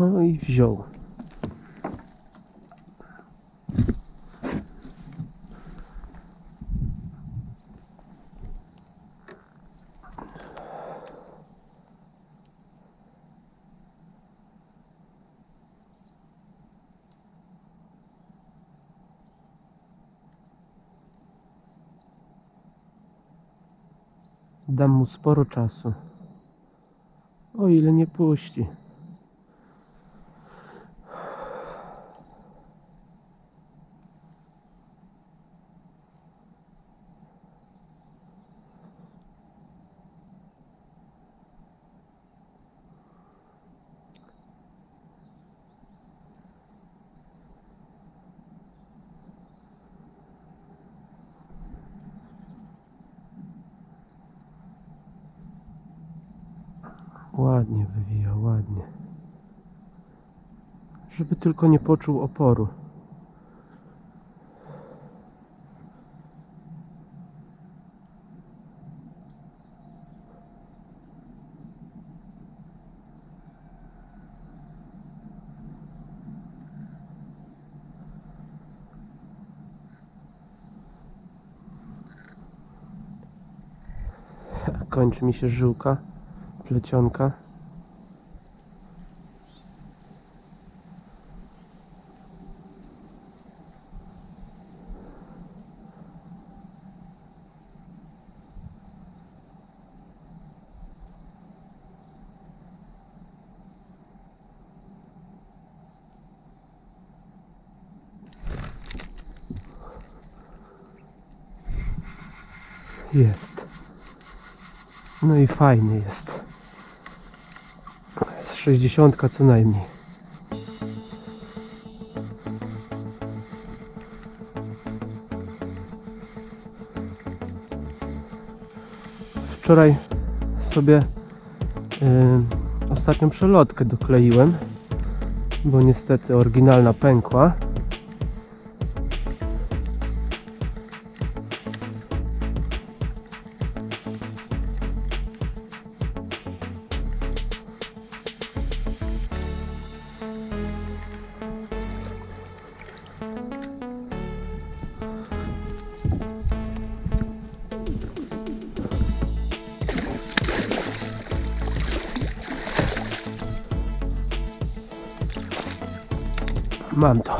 No i wziął. Dam mu sporo czasu. O ile nie puści. Ładnie wywija, ładnie. Żeby tylko nie poczuł oporu. Kończy mi się żyłka, plecionka. Jest. No i fajny jest. Z 60 co najmniej. Wczoraj sobie y, ostatnią przelotkę dokleiłem, bo niestety oryginalna pękła. Mam to.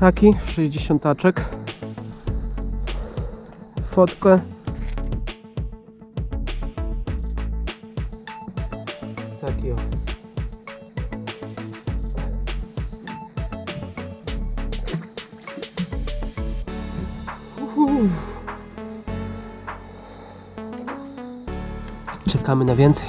Taki 60 taczek. Fotkę. Taki o. Czekamy na więcej.